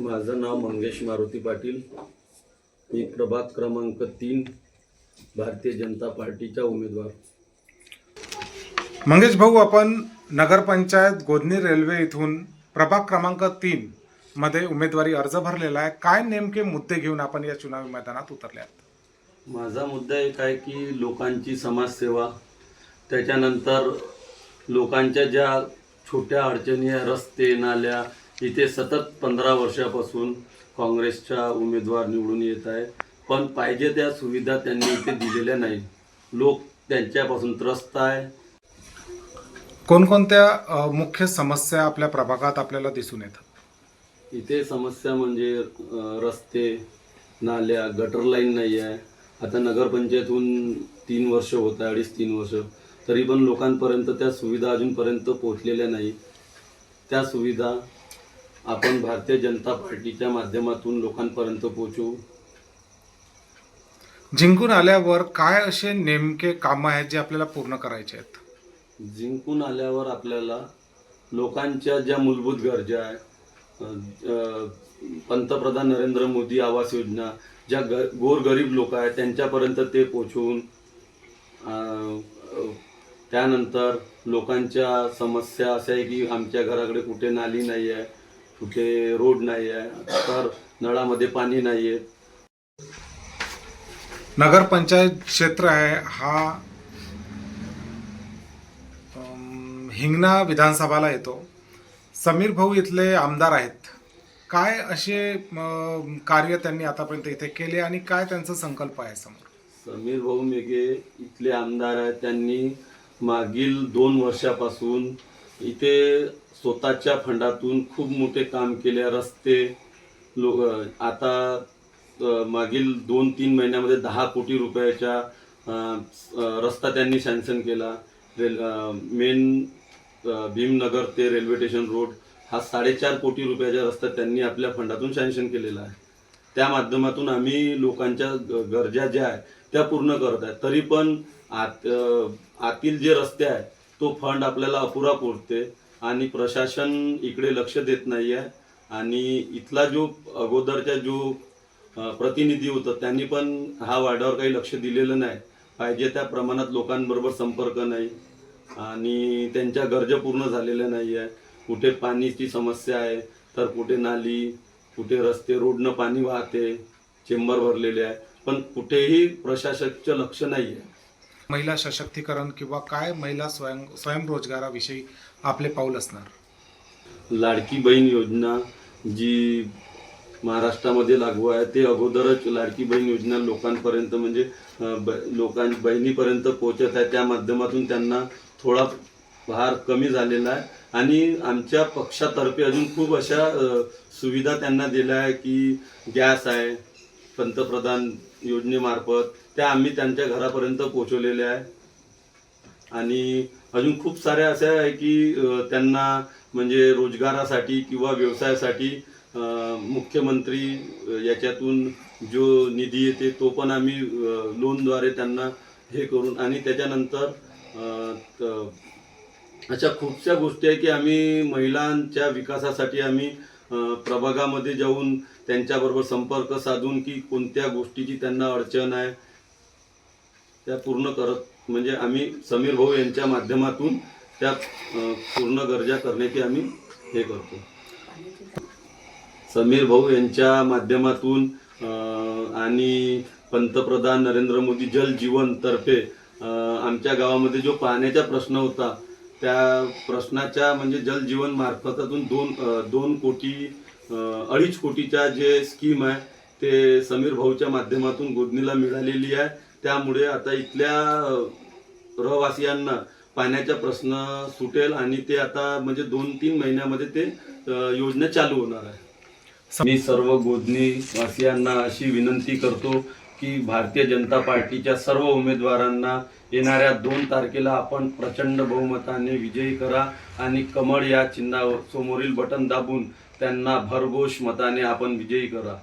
माझं नाव मंगेश मारुती पाटील. मी प्रभाग क्रमांक तीन भारतीय जनता पार्टीचा उमेदवार. मंगेश भाऊ आपण नगरपंचायत गोधनी रेल्वे इथून प्रभाग क्रमांक तीन मध्ये उमेदवारी अर्ज भरलेला आहे. काय नेमके मुद्दे घेऊन आपण या चुनावी मैदानात उतरले आहात माझा मुद्दा एक आहे की लोकांची समाजसेवा त्याच्यानंतर लोकांच्या ज्या छोट्या अडचणी रस्ते नाल्या इथे सतत पंधरा वर्षापासून काँग्रेसचा उमेदवार निवडून येत आहे. पण पाहिजे त्या सुविधा त्यांनी इथे दिलेल्या नाही लोक त्यांच्यापासून त्रस्त आहे. कोणकोणत्या मुख्य समस्या आपल्या प्रभागात आपल्याला दिसून येतात? इथे समस्या म्हणजे रस्ते नाल्या गटर लाईन नाही आहे. आता नगरपंचायतहून तीन वर्ष होत आहे अडीच तीन वर्ष. तरी पण लोकांपर्यंत त्या सुविधा अजूनपर्यंत पोहोचलेल्या नाही. त्या सुविधा आपण भारतीय जनता पार्टीच्या माध्यमातून लोकांपर्यंत पोहोचवू जिंकून आल्यावर काय असे नेमके कामं आहेत जे आपल्याला पूर्ण करायचे आहेत? जिंकून आल्यावर आपल्याला लोकांच्या ज्या मूलभूत गरजा आहे पंतप्रधान नरेंद्र मोदी आवास योजना ज्या ग गोरगरीब लोक आहेत त्यांच्यापर्यंत ते पोचवून त्यानंतर लोकांच्या समस्या अशा आहे की आमच्या घराकडे कुठे नाली नाही आहे कुठे रोड नाही आहे तर नळामध्ये पाणी नाही आहे नगरपंचायत क्षेत्र आहे हा हिंगणा विधानसभाला येतो. समीर भाऊ इथले आमदार आहेत. काय असे कार्य त्यांनी आतापर्यंत इथे केले आणि काय त्यांचा संकल्प आहे समोर? समीर भाऊ मेघे इथले आमदार आहेत. त्यांनी मागील दोन वर्षापासून इथे स्वतःच्या फंडातून खूप मोठे काम केले. रस्ते लो आता मागील दोन तीन महिन्यामध्ये दहा कोटी रुपयाच्या रस्ता त्यांनी सँक्शन केला. रेल मेन भीमनगर ते रेल्वे स्टेशन रोड हा साडेचार कोटी रुपयाचा रस्ता त्यांनी आपल्या फंडातून सँक्शन केलेला आहे. त्या माध्यमातून आम्ही लोकांच्या ग- गरजा ज्या आहेत त्या पूर्ण करत आहे. तरी पण आत आतील जे रस्ते आहेत तो फंड आपल्याला अपुरा पोचते आणि प्रशासन इकडे लक्ष देत नाही आहे आणि इथला जो अगोदरचा जो प्रतिनिधी होता त्यांनी पण हा वार्डावर काही लक्ष दिलेलं नाही. पाहिजे त्या प्रमाणात लोकांबरोबर संपर्क नाही आणि त्यांच्या गरजा पूर्ण झालेल्या नाही आहे कुठे पाणीची समस्या आहे तर कुठे नाली कुठे रस्ते रोडनं पाणी वाहते चेंबर भरलेले आहे. पण कुठेही प्रशासकचं लक्ष नाही आहे महिला सशक्तीकरण किंवा काय महिला स्वयं स्वयंरोजगाराविषयी आपले पाऊल असणार? लाडकी बहीण योजना जी महाराष्ट्रामध्ये लागू आहे ते अगोदरच लाडकी बहीण योजना लोकांपर्यंत म्हणजे ब लोकां बहिणीपर्यंत पोहोचत आहे. त्या माध्यमातून त्यांना थोडा भार कमी झालेला आहे. आणि आमच्या पक्षातर्फे अजून खूप अशा सुविधा त्यांना दिल्या आहे की गॅस आहे पंतप्रधान योजनेमार्फत त्या आम्ही त्यांच्या घरापर्यंत पोहोचवलेल्या आहे. आणि अजून खूप साऱ्या अशा आहे की त्यांना म्हणजे रोजगारासाठी किंवा व्यवसायासाठी मुख्यमंत्री याच्यातून जो निधी येते तो पण आम्ही लोनद्वारे त्यांना हे करून आणि त्याच्यानंतर अशा खूपशा गोष्टी आहे की आम्ही महिलांच्या विकासासाठी आम्ही प्रभागामध्ये जाऊन त्यांच्याबरोबर संपर्क साधून की कोणत्या गोष्टीची त्यांना अडचण आहे त्या पूर्ण करत म्हणजे आम्ही समीर भाऊ यांच्या माध्यमातून त्या पूर्ण गरजा करण्याची आम्ही हे करतो. समीर भाऊ यांच्या माध्यमातून आणि पंतप्रधान नरेंद्र मोदी जल जीवन तर्फे आमच्या गावामध्ये जो पाण्याचा प्रश्न होता त्या प्रश्नाच्या म्हणजे जल जीवन मार्फतातून दोन दोन कोटी अडीच कोटीच्या जे स्कीम आहे ते समीर भाऊच्या माध्यमातून गोदनीला मिळालेली आहे. त्यामुळे आता इथल्या रहवासियांना पाण्याचा प्रश्न सुटेल आणि ते आता म्हणजे दोन तीन महिन्यामध्ये ते योजना चालू होणार आहे. मी सर्व गोदनी वासियांना अशी विनंती करतो की भारतीय जनता पार्टीच्या सर्व उमेदवारांना येणाऱ्या दोन तारखेला आपण प्रचंड बहुमताने विजयी करा आणि कमळ या चिन्हावर समोरील बटन दाबून त्यांना भरघोष मताने आपण विजयी करा.